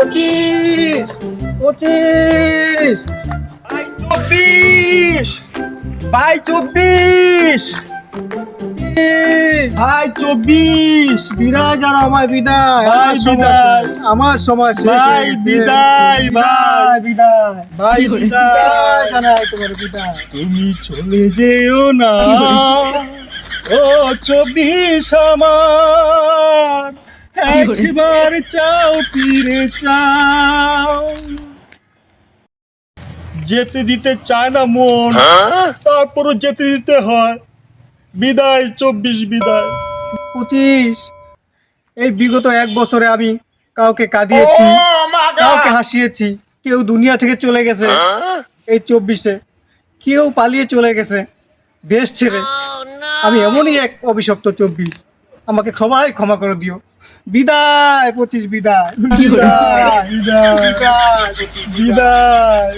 পঁচিশ পঁচিশ। ভাই চব্বিশ ভাই চব্বিশ। ভাই চব্বিশ। বিদায় জানো আমার বিদায় ভাই, বিদায়। আমার সময় শেষ ভাই বিদায় ভাই বিদায় ভাই বিদায় বিদায়। জানাই তোমার বিদায়। তুমি চলে যেও না। ও চব্বিশ আমার। একবার চাও ফিরে চাও। যেতে দিতে চায় না মন তারপরও যেতে দিতে হয়। বিদায় চব্বিশ বিদায়। পঁচিশ। এই বিগত এক বছরে আমি কাউকে কাঁদিয়েছি কাউকে হাসিয়েছি। কেউ দুনিয়া থেকে চলে গেছে এই চব্বিশে। কেউ পালিয়ে চলে গেছে দেশ ছেড়ে। আমি এমনই এক অভিশপ্ত চব্বিশ। আমাকে ক্ষমাই ক্ষমা করে দিও। বিদায় পঁচিশ বিদায়। বিদায়। বিদায় বিদায়